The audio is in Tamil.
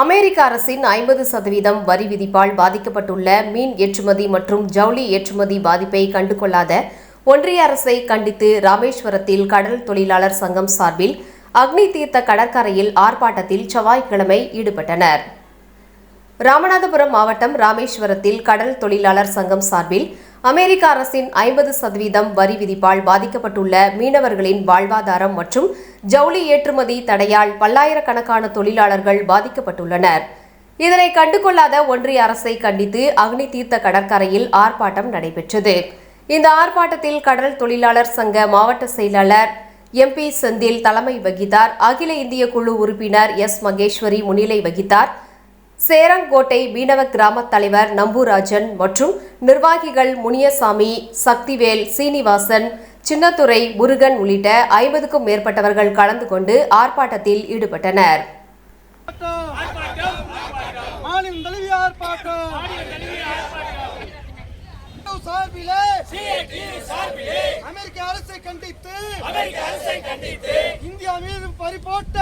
அமெரிக்க அரசின் ஐம்பது சதவீதம் வரி விதிப்பால் பாதிக்கப்பட்டுள்ள மீன் ஏற்றுமதி மற்றும் ஜவுளி ஏற்றுமதி பாதிப்பை கண்டுகொள்ளாத ஒன்றிய அரசை கண்டித்து ராமேஸ்வரத்தில் கடல் தொழிலாளர் சங்கம் சார்பில் அக்னி தீர்த்த கடற்கரையில் ஆர்ப்பாட்டத்தில் செவ்வாய்க்கிழமை ஈடுபட்டனர். ராமநாதபுரம் மாவட்டம் ராமேஸ்வரத்தில் கடல் தொழிலாளர் சங்கம் சார்பில் அமெரிக்க அரசின் ஐம்பது சதவீதம் வரி விதிப்பால் பாதிக்கப்பட்டுள்ள மீனவர்களின் வாழ்வாதாரம் மற்றும் ஜவுளி ஏற்றுமதி தடையால் பல்லாயிரக்கணக்கான தொழிலாளர்கள் பாதிக்கப்பட்டுள்ளனர். இதனை கண்டுகொள்ளாத ஒன்றிய அரசை கண்டித்து அக்னி தீர்த்த கடற்கரையில் ஆர்ப்பாட்டம் நடைபெற்றது. இந்த ஆர்ப்பாட்டத்தில் கடல் தொழிலாளர் சங்க மாவட்ட செயலாளர் எம்பி செந்தில் தலைமை வகித்தார். அகில இந்திய குழு உறுப்பினர் எஸ் மகேஸ்வரி முன்னிலை வகித்தார். சேரங்கோட்டை மீனவ கிராம தலைவர் நம்பூராஜன் மற்றும் நிர்வாகிகள் முனியசாமி சக்திவேல் சீனிவாசன் சின்னத்துரை முருகன் உள்ளிட்ட ஐம்பதுக்கும் மேற்பட்டவர்கள் கலந்து கொண்டு ஆர்ப்பாட்டத்தில் ஈடுபட்டனர். அமெரிக்க அரசை கண்டித்து இந்தியா மீது பறிபோட்ட